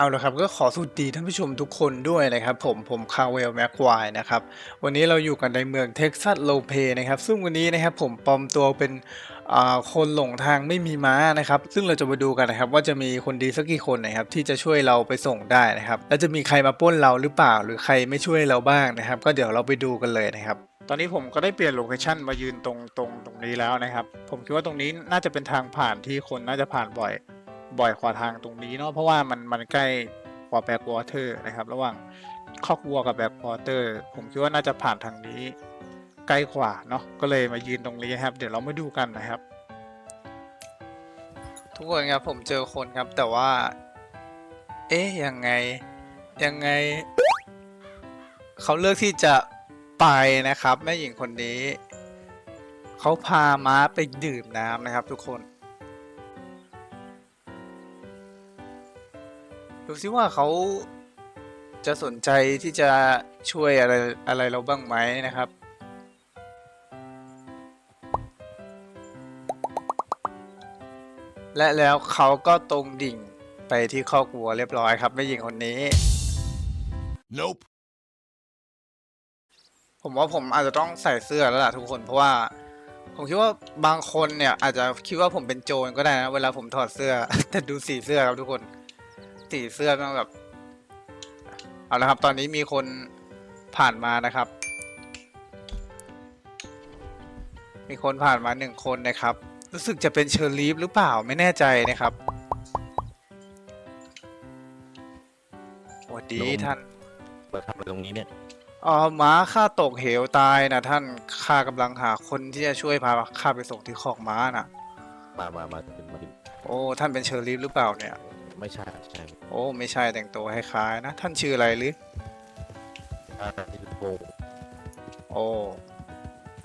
เอาละครับก็ขอสวัสดีท่านผู้ชมทุกคนด้วยนะครับ ผมผมคาเวลแม็กควายนะครับวันนี้เราอยู่กันในเมืองเท็กซัสโลเปนะครับ ซึ่งวันนี้นะครับผมปลอมตัวเป็นคนหลงทางไม่มีม้านะครับ ซึ่งเราจะมาดูกันนะครับ ว่าจะมีคนดีสักกี่คนนะครับ ที่จะช่วยเราไปส่งได้นะครับ แล้วจะมีใครมาป้นเราหรือเปล่า หรือใครไม่ช่วยเราบ้างนะครับ ก็เดี๋ยวเราไปดูกันเลยนะครับตอนนี้ผมก็ได้เปลี่ยนโลเคชั่นมายืนตรงตรงตรงนี้แล้วนะครับ ผมคิดว่าตรงนี้น่าจะเป็นทางผ่านที่คนน่าจะผ่านบ่อย บ่อยกว่าทางตรงนี้เนาะเพราะว่ามันมันใกล้กว่าแบ็กวอเตอร์นะครับ ระหว่างคอกวัวกับแบ็กวอเตอร์ผมคิดว่าน่าจะผ่านทางนี้ใกล้กว่าเนาะก็เลยมายืนตรงนี้ครับ เดี๋ยวเรามาดูกันนะครับ ทุกคนครับผมเจอคนครับแต่ว่า เอ๊ะยังไงยังไง เขาเลือกที่จะไปนะครับแม่หญิงคนนี้ เขาพาม้าไปดื่มน้ำนะครับ ทุกคน ดูซิว่าเขาจะสนใจที่จะช่วยอะไรอะไรเราบ้างไหมนะครับ และแล้วเขาก็ตรงดิ่งไปที่คอกวัวเรียบร้อยครับแม่หญิงคนนี้ Nope. ผมว่าผมอาจจะต้องใส่เสื้อแล้วล่ะทุกคนเพราะว่า ผมคิดว่าบางคนเนี่ยอาจจะคิดว่าผมเป็นโจรก็ได้นะเวลาผมถอดเสื้อ แต่ดูสีเสื้อครับทุกคน สีเสื้อมันแบบเอาละครับ ตอนนี้มีคนผ่านมานะครับ มีคนผ่านมาหนึ่งคนนะครับ รู้สึกจะเป็นเชอร์ลีฟหรือเปล่าไม่แน่ใจนะครับสวัสดีลงท่านมาทำอะไรตรงนี้เนี่ยอ๋อม้าข้าตกเหวตายนะท่านข้ากำลังหาคนที่จะช่วยพาข้าไปส่งที่คอกม้าน่ะ มามามาถึงมาถึงโอ้ ท่านเป็นเชอร์ลีฟหรือเปล่าเนี่ย ไม่ใช่ใช่โอ้ไม่ใช่แต่งตัวคล้ายๆนะ ท่านชื่ออะไรหรืออ่าที่โพงโอ้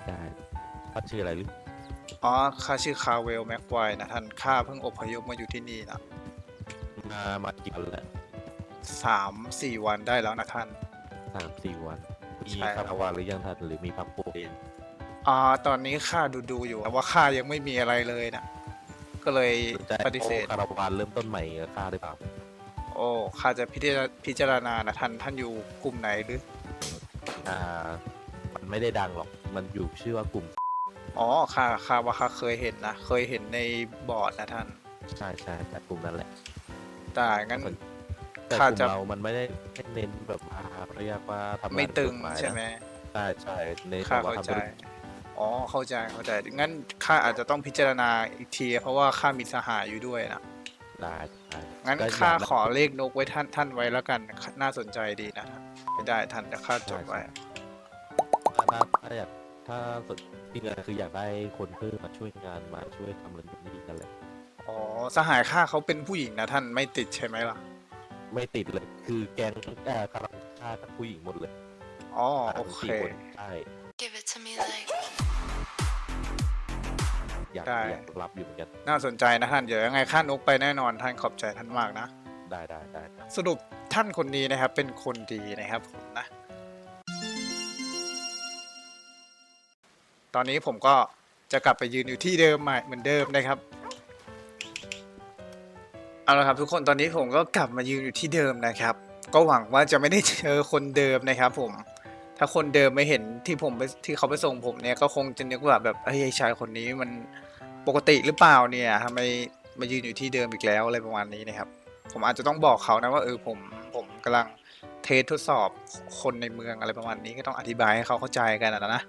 ได้พัดชื่ออะไรหรืออ๋อข้าชื่อคาเวลแม็กไวนะท่านข้าเพิ่งอพยพมาอยู่ที่นี่นะมามากี่วันแล้วสามสี่วันได้แล้วนะท่าน สามสี่วันมีใช่ครัคาบราวานหรือยังท่านหรือมีพับโปเองอ่าตอนนี้ข้าดูดูๆอยู่แต่ว่าข้ายังไม่มีอะไรเลยนะ ก็เลยสนใจปฏิเสธ โอ้คาราวานเริ่มต้นใหม่กับข้าหรือเปล่าโอ้ข้าจะพิจารพิจารณานะท่านท่านอยู่กลุ่มไหนหรือ อ่า มันไม่ได้ดังหรอก มันอยู่ชื่อว่ากลุ่ม อ๋อข้าข้าว่าข้าเคยเห็นนะ เคยเห็นในบอร์ดนะท่าน ใช่ใช่แต่กลุ่มนั้นแหละ แต่งั้นแต่กข้าลุ่มจะเรามันไม่ได้ไม่เน้นแบบว่าเรียกว่าทำงานไม่ตึงกฎหายนะใช่ไหม ใช่ใช่ในข้าว่าเข้าทำใจ ธุรกิจ อ๋อเข้าใจเข้าใจงั้นข้าอาจจะต้องพิจารณาอีกที เพราะว่าข้ามีสหายอยู่ด้วยนะได้ได้งั้นก็ข้าอยกได้ขอเลขนกไว้ท่านท่านไว้แล้วกันน่าสนใจดีนะไม่ได้ท่านแต่ข้าจดไว้ถ้าถ้าถ้าอยากถ้าสนที่งานคืออยากได้คนเพิ่มมาช่วยงานมาช่วยทำเรื่องนี้กันเลยอ๋อสหายข้าเขาเป็นผู้หญิงนะท่านไม่ติดใช่ไหมล่ะไม่ติดเลย คือแกงแอ่กำลังฆ่าทั้งผู้หญิงหมดเลยอ๋อสามโอเคสี่คนใช่ อยากได้ อยากรับอยู่เหมือนกันน่าสนใจนะท่านเดี๋ยวยังไงข้านกไปแน่นอนท่านขอบใจท่านมากนะ ได้ได้ได้ได้สรุปท่านคนนี้นะครับเป็นคนดีนะครับผมนะ ตอนนี้ผมก็จะกลับไปยืนอยู่ที่เดิมใหม่เหมือนเดิมนะครับ เอาละครับทุกคนตอนนี้ผมก็กลับมายืนอยู่ที่เดิมนะครับ ก็หวังว่าจะไม่ได้เจอคนเดิมนะครับ ผม ถ้าคนเดิมไม่เห็นที่ผมไปที่เขาไปส่งผมเนี่ยก็คงจะนึกว่าแบบเฮ้ยไอ้ชายคนนี้มัน ปกติหรือเปล่าเนี่ยทำไมมายืนอยู่ที่เดิมอีกแล้วอะไรประมาณนี้นะครับ ผมอาจจะต้องบอกเขานะว่าเออผมผมกำลังเทสทดสอบคนในเมืองอะไรประมาณนี้ก็ต้องอธิบายให้เขาเข้าใจกันนะนะ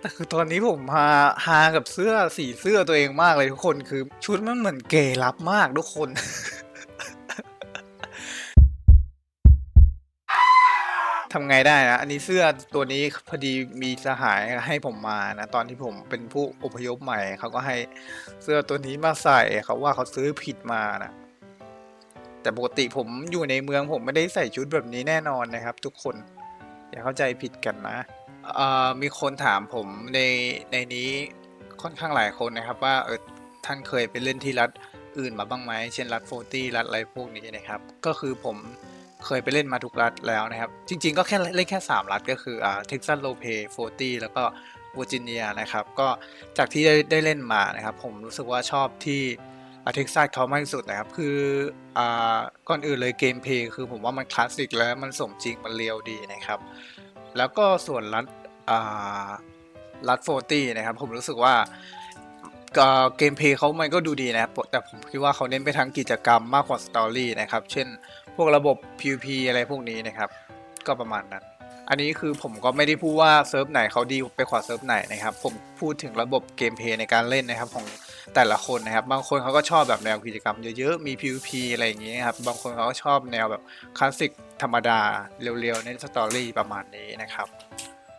แต่คือตอนนี้ผมฮาฮากับเสื้อสีเสื้อตัวเองมากเลยทุกคนคือ ชุดมันเหมือนเกย์รับมากทุกคน ทำไงได้นะอันนี้เสื้อตัวนี้พอดีมีสหายให้ผมมานะตอนที่ผมเป็นผู้อพยพใหม่เขาก็ให้เสื้อตัวนี้มาใส่เขาว่าเขาซื้อผิดมานะแต่ปกติผมอยู่ในเมืองผมไม่ได้ใส่ชุดแบบนี้แน่นอนนะครับ ทุกคนอย่าเข้าใจผิดกันนะมีคนถามผมในในนี้ค่อนข้างหลายคนนะครับ ว่าเออท่านเคยไปเล่นที่รัฐอื่นมาบ้างไหมเช่นรัฐโฟตี้รัฐอะไรพวกนี้นะครับ ก็คือผม เคยไปเล่นมาทุกรัฐแล้วนะครับ จริง ๆ ก็แค่เล่นแค่ 3 รัฐก็คืออ่าเท็กซัสโลเปโฟตี้แล้วก็เวอร์จิเนียนะครับ ก็จากที่ได้ได้เล่นมานะครับ ผมรู้สึกว่าชอบที่อเท็กซัสเขามากที่สุดนะครับ คืออ่าก่อนอื่นเลยเกมเพลย์คือผมว่ามันคลาสสิกแล้วมันสมจริงมันเรียวดีนะครับ แล้วก็ส่วนรัดอ่ารัดโฟตี้นะครับ ผมรู้สึกว่าก็เกมเพลย์เขามันก็ดูดีนะครับแต่ผมคิดว่าเขาเน้นไปทางกิจกรรมมากกว่าสตอรี่นะครับ เช่น พวกระบบ PVP อะไรพวกนี้นะครับ ก็ประมาณนั้น อันนี้คือผมก็ไม่ได้พูดว่าเซิร์ฟไหนเขาดีไปกว่าเซิร์ฟไหนนะครับ ผมพูดถึงระบบเกมเพลย์ในการเล่นนะครับของแต่ละคนนะครับ บางคนเขาก็ชอบแบบแนวกิจกรรมเยอะๆ มี PVP อะไรอย่างนี้ครับ บางคนเขาก็ชอบแนวแบบคลาสสิกธรรมดาเร็วๆเน้นสตอรี่ประมาณนี้นะครับ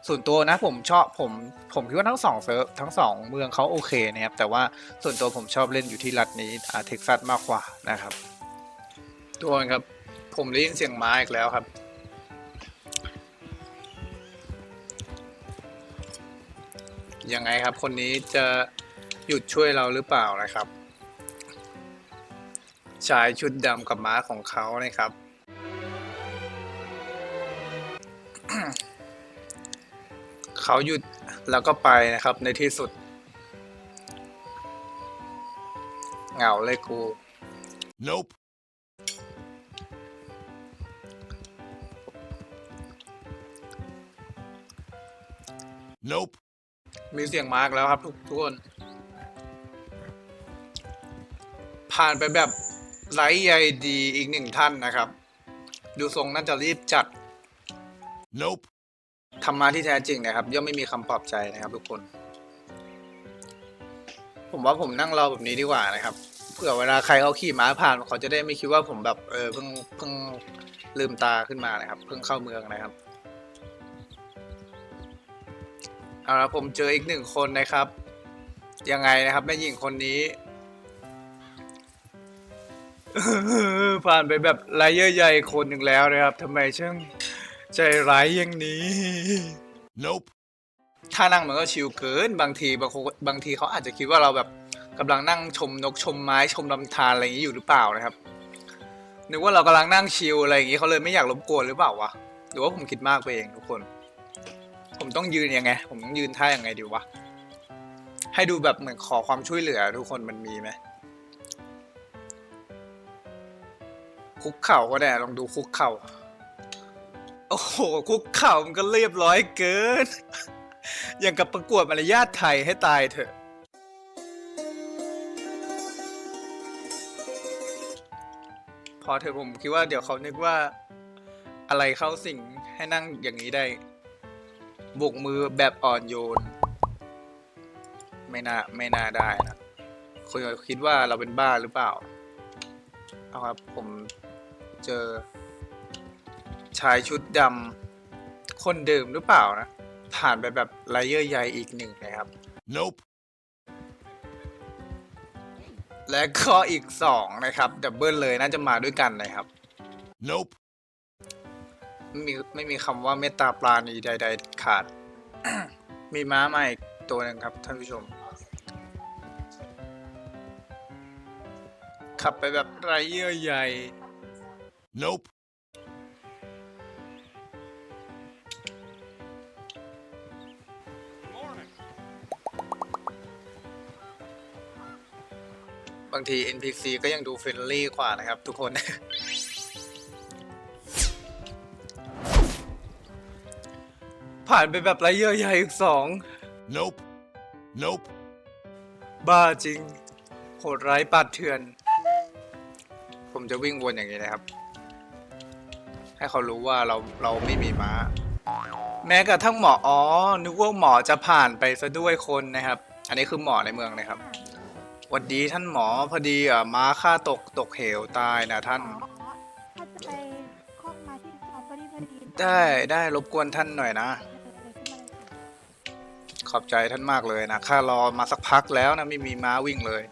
ส่วนตัวนะผมชอบผมผมคิดว่าทั้งสองเซิร์ฟทั้งสองเมืองเขาโอเคนะครับ แต่ว่าส่วนตัวผมชอบเล่นอยู่ที่รัฐนี้อาเท็กซัสมากกว่านะครับ ตัวครับ ผมได้ยินเสียงม้าอีกแล้วครับ ยังไงครับ คนนี้จะหยุดช่วยเราหรือเปล่านะครับ ชายชุดดำกับม้าของเขานะครับ เขาหยุดแล้วก็ไปนะครับในที่สุด เหงาเลยกู Nope. Nope. มีเสียงมาร์กแล้วครับทุกทุกคน ผ่านไปแบบไร้ใยดีอีกหนึ่งท่านนะครับ ดูทรงน่าจะรีบจัด Nope. ธรรมะที่แท้จริงนะครับ ย่อมไม่มีคำปลอบใจนะครับ ทุกคน ผมว่าผมนั่งรอแบบนี้ดีกว่านะครับเผื่อเวลาใครเขาขี่ม้าผ่านเขาจะได้ไม่คิดว่าผมแบบเออเพิ่งเพิ่งลืมตาขึ้นมานะครับ เพิ่งเข้าเมืองนะครับ เอาละผมเจออีกหนึ่งคนนะครับ ยังไงนะครับแม่หญิงคนนี้ ผ่านไปแบบไรเยอะใหญ่คนหนึ่งแล้วนะครับทำไมช่างใจร้ายอย่างนี้ Nope. ท่านั่งมันก็ชิลเกิน บางทีบางคนบางทีเขาอาจจะคิดว่าเราแบบกำลังนั่งชมนกชมไม้ชมลำธารอะไรอย่างนี้อยู่หรือเปล่านะครับนึกว่าเรากำลังนั่งชิลอะไรอย่างนี้เขาเลยไม่อยากรบกวนหรือเปล่าวะหรือว่าผมคิดมากไปเองทุกคน ผมต้องยืนยังไง ผมต้องยืนท่ายังไงดีวะ ให้ดูแบบเหมือนขอความช่วยเหลือทุกคนมันมีไหม คุกเข่าก็ได้ลองดูคุกเข่า โอ้โห คุกเข่ามันก็เรียบร้อยเกิน อย่างกับประกวดมารยาทไทยให้ตายเถอะ พอเถอะผมคิดว่าเดี๋ยวเขานึกว่าอะไรเข้าสิ่งให้นั่งอย่างนี้ได้ บกมือแบบอ่อนโยน ไม่น่าไม่น่าได้นะคุณคิดว่าเราเป็นบ้าหรือเปล่า เอาครับ ผมเจอ ชายชุดดำคนเดิมหรือเปล่านะ ผ่านไปแบบไลเยอร์ใยอีกหนึ่งนะครับ Nope. และก็อีกสองนะครับ ดับเบิลเลยน่าจะมาด้วยกันนะครับ Nope. ไม่มีไม่มีคำว่าเมตตาปราณีใด ๆ ขาด มีม้ามาอีกตัวหนึ่งครับท่านผู้ชม ขับไปแบบไรเยื่อใย Nope. บางที NPC ก็ยังดูเฟรนลี่กว่านะครับทุกคน ผ่านไปแบบไรเยื่อใยอีกสอง Nope. Nope. บ้าจริง โหดร้ายปาดเถื่อน ผมจะวิ่งวนอย่างนี้นะครับ ให้เขารู้ว่าเราเราไม่มีม้า แม้กระทั่งหมออ๋อนึกว่าหมอจะผ่านไปซะด้วยคนนะครับ อันนี้คือหมอในเมืองนะครับหวัดดีท่านหมอพอดีอะม้าค่าตกตกเหวตายนะท่านอ๋อถ้าจะไปคอกมาที่สตรอเบอรี่พอดีได้ได้รบกวนท่านหน่อยนะ ขอบใจท่านมากเลยนะข้ารอมาสักพักแล้วนะไม่มีม้าวิ่งเลย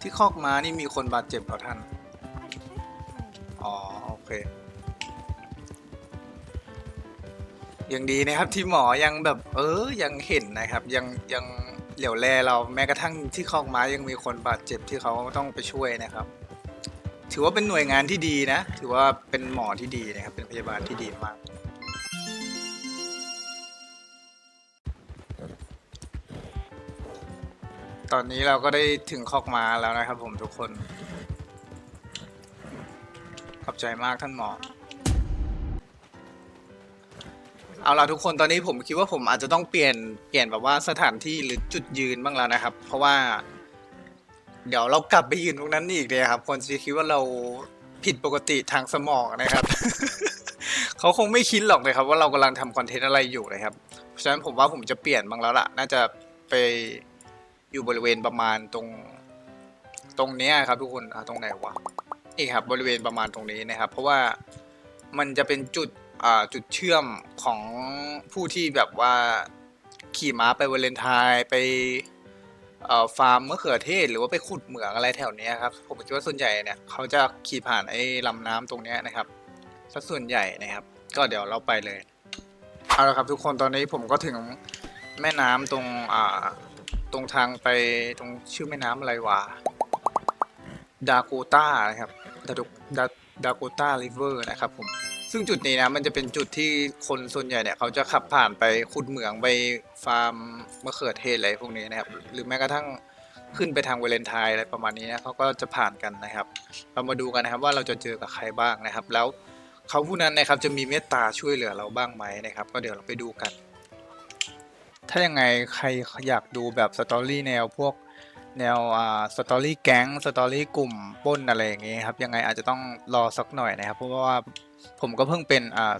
ที่คอกม้านี่มีคนบาดเจ็บเหรอท่าน อ๋อโอเคยังดีนะครับที่หมอยังแบบ เออยังเห็นนะครับ ยังยังเหลียวแลเราแม้กระทั่งที่คอกม้ายังมีคนบาดเจ็บที่เขาต้องไปช่วยนะครับ ถือว่าเป็นหน่วยงานที่ดีนะ ถือว่าเป็นหมอที่ดีนะครับ เป็นพยาบาลที่ดีมาก ตอนนี้เราก็ได้ถึงคอกมาแล้วนะครับผมทุกคน ขอบใจมากท่านหมอ เอาล่ะทุกคนตอนนี้ผมคิดว่าผมอาจจะต้องเปลี่ยนเปลี่ยนแบบว่าสถานที่หรือจุดยืนบ้างแล้วนะครับ เพราะว่า เดี๋ยวเรากลับไปยืนตรงนั้นอีกเลยครับคนจะคิดว่าเราผิดปกติทางสมองนะครับ เขาคงไม่คิดหรอกเลยครับ ว่าเรากำลังทำคอนเทนต์อะไรอยู่นะครับ เพราะฉะนั้นผมว่าผมจะเปลี่ยนบ้างแล้วล่ะ น่าจะไป อยู่บริเวณประมาณตรงตรงเนี้ยครับทุกคนอะตรงไหนวะนี่ครับบริเวณประมาณตรงนี้นะครับ เพราะว่ามันจะเป็นจุดอ่าจุดเชื่อมของผู้ที่แบบว่าขี่ม้าไปวาเลนไทน์ไปฟาร์มมะเขือเทศหรือว่าไปขุดเหมืองอะไรแถวเนี้ยครับผมคิดว่าส่วนใหญ่เนี่ยเขาจะขี่ผ่านไอ้ลำน้ำตรงนี้นะครับสักส่วนใหญ่นะครับ ก็เดี๋ยวเราไปเลยเอาละครับทุกคนตอนนี้ผมก็ถึงแม่น้ำตรงอ่า ตรงทางไปตรงชื่อแม่น้ำอะไรวะดาโกต้านะครับดาดาดาโกต้าริเวอร์นะครับผมซึ่งจุดนี้นะมันจะเป็นจุดที่คนส่วนใหญ่เนี่ยเขาจะขับผ่านไปขุดเหมืองไปฟาร์มมะเขือเทศอะไรพวกนี้นะครับ หรือแม้กระทั่งขึ้นไปทางเวเลนไทน์อะไรประมาณนี้นะเขาก็จะผ่านกันนะครับ เรามาดูกันนะครับว่าเราจะเจอกับใครบ้างนะครับ แล้วเขาผู้นั้นนะครับจะมีเมตตาช่วยเหลือเราบ้างไหมนะครับ ก็เดี๋ยวเราไปดูกัน ถ้ายังไงใครอยากดูแบบสตอรี่แนวพวกแนวอ่าสตอรี่แก๊งสตอรี่กลุ่มปล้นอะไรอย่างเงี้ยครับยังไงอาจจะต้องรอสักหน่อยนะครับ เพราะว่าผมก็เพิ่งเป็นอ่า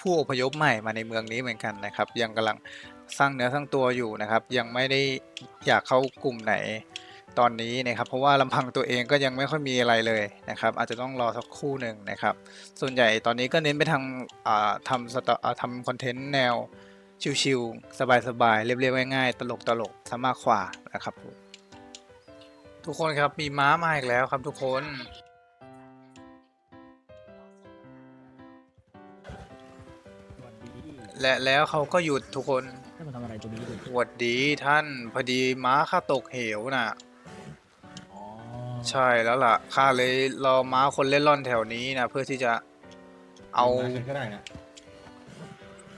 ผู้อพยพใหม่มาในเมืองนี้เหมือนกันนะครับ ยังกำลังสร้างเนื้อสร้างตัวอยู่นะครับ ยังไม่ได้อยากเข้ากลุ่มไหนตอนนี้นะครับเพราะว่าลำพังตัวเองก็ยังไม่ค่อยมีอะไรเลยนะครับ อาจจะต้องรอสักคู่หนึ่งนะครับ ส่วนใหญ่ตอนนี้ก็เน้นไปทางอ่าทำสตอ่าทำคอนเทนต์แนว ชิวๆสบายๆเรียบๆง่ายๆ ตลกๆซะมากกว่านะครับผมทุกคนครับมีม้ามาอีกแล้วครับทุกคนสวัสดีและแล้วเขาก็หยุดทุกคนท่านมาทำอะไรตรงนี้ดูสวัสดีท่านพอดีม้าข้าตกเหวน่ะ อ๋อใช่แล้วล่ะข้าเลยรอม้าคนเล่นร่อนแถวนี้นะเพื่อที่จะเอามกันก็ได้นะ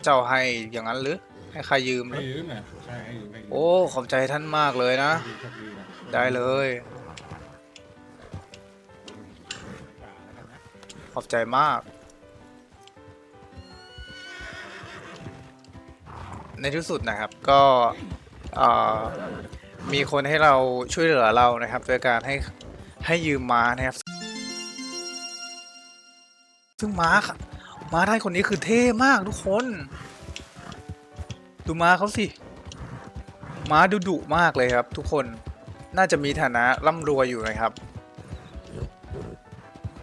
เจ้าให้อย่างนั้นหรือ ให้ข้ายืมหให้รือยืมนะใช่ให้ยืมให้ยืมโอ้ขอบใจท่านมากเลยนะ ดีโชคดีนะได้เลยป่าแล้วกันนะขอบใจมาก ในที่สุดนะครับก็เอ่อมีคนให้เราช่วยเหลือเรานะครับโดยการให้ให้ยืมม้านะครับ ซึ่งม้าค่ะ ม้าท่านคนนี้คือเท่มากทุกคน ดูม้าเขาสิม้าดุดุมากเลยครับ ทุกคน น่าจะมีฐานะร่ำรวยอยู่นะครับ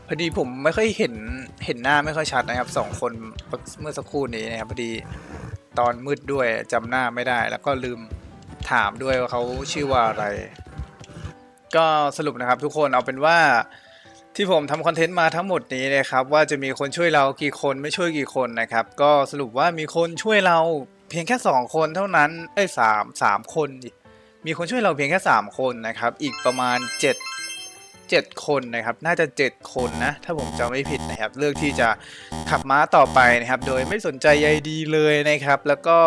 พอดีผมไม่ค่อยเห็นเห็นหน้าไม่ค่อยชัดนะครับสองคนเมื่อสักครู่นี้นะครับพอดีตอนมืดด้วยจำหน้าไม่ได้ แล้วก็ลืมถามด้วยว่าเขาชื่อว่าอะไร ก็สรุปนะครับทุกคนเอาเป็นว่า ที่ผมทำคอนเทนต์มาทั้งหมดนี้นะครับว่าจะมีคนช่วยเรากี่คนไม่ช่วยกี่คนนะครับก็สรุปว่ามีคนช่วยเราเพียงแค่สองคนเท่านั้นเอ้ยสามสามคน มีคนช่วยเราเพียงแค่สามคนนะครับอีกประมาณเจ็ด7คนนะครับน่าจะ 7 คนนะถ้าผมจำไม่ผิดนะครับเลือกที่จะขับม้าต่อไปนะครับโดยไม่สนใจใยดีเลยนะครับ แล้วก็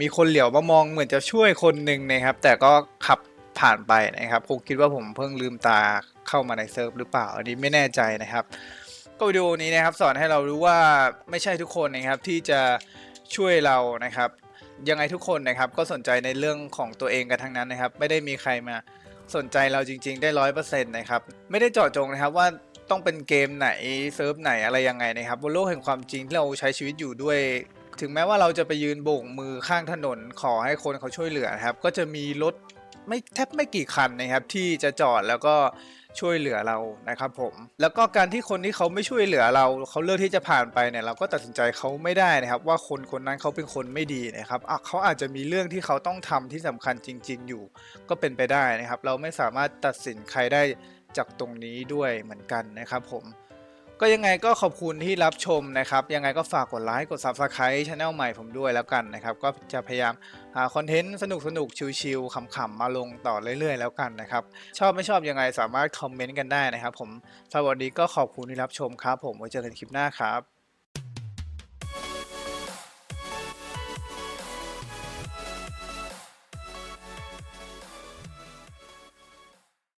มีคนเหลียวมามองเหมือนจะช่วยคนหนึ่งนะครับ แต่ก็ขับ ผ่านไปนะครับคงคิดว่าผมเพิ่งลืมตาเข้ามาในเซิร์ฟหรือเปล่า อันนี้ไม่แน่ใจนะครับก็วิดีโอนี้นะครับสอนให้เรารู้ว่าไม่ใช่ทุกคนนะครับที่จะช่วยเรานะครับ ยังไงทุกคนนะครับก็สนใจในเรื่องของตัวเองกันทั้งนั้นนะครับ ไม่ได้มีใครมาสนใจเราจริง ๆ ได้ร้อยเปอร์เซ็นต์นะครับไม่ได้เจาะจงนะครับว่าต้องเป็นเกมไหนเซิร์ฟไหนอะไรยังไงนะครับบนโลกแห่งความจริงที่เราใช้ชีวิตอยู่ด้วย ถึงแม้ว่าเราจะไปยืนโบกมือข้างถนนขอให้คนเขาช่วยเหลือนะครับ ก็จะมีรถ ไม่แทบไม่กี่คันนะครับที่จะจอดแล้วก็ช่วยเหลือเรานะครับผมแล้วก็การที่คนที่เขาไม่ช่วยเหลือเราเขาเลือกที่จะผ่านไปเนี่ยเราก็ตัดสินใจเขาไม่ได้นะครับ ว่าคนคนนั้นเขาเป็นคนไม่ดีนะครับเขาอาจจะมีเรื่องที่เขาต้องทำที่สำคัญจริง ๆ อยู่ก็เป็นไปได้นะครับ เราไม่สามารถตัดสินใครได้จากตรงนี้ด้วยเหมือนกันนะครับผม ก็ยังไงก็ขอบคุณที่รับชมนะครับ ยังไงก็ฝากกดไลค์กด Subscribe channel ใหม่ผมด้วยแล้วกันนะครับ ก็จะพยายามหาคอนเทนต์สนุกๆชิวๆขำๆ มาลงต่อเรื่อยๆ แล้วกันนะครับ ชอบไม่ชอบยังไงสามารถคอมเมนต์กันได้นะครับผมสวัสดีก็ขอบคุณที่รับชมครับ ผมไว้เจอกันคลิปหน้าครับ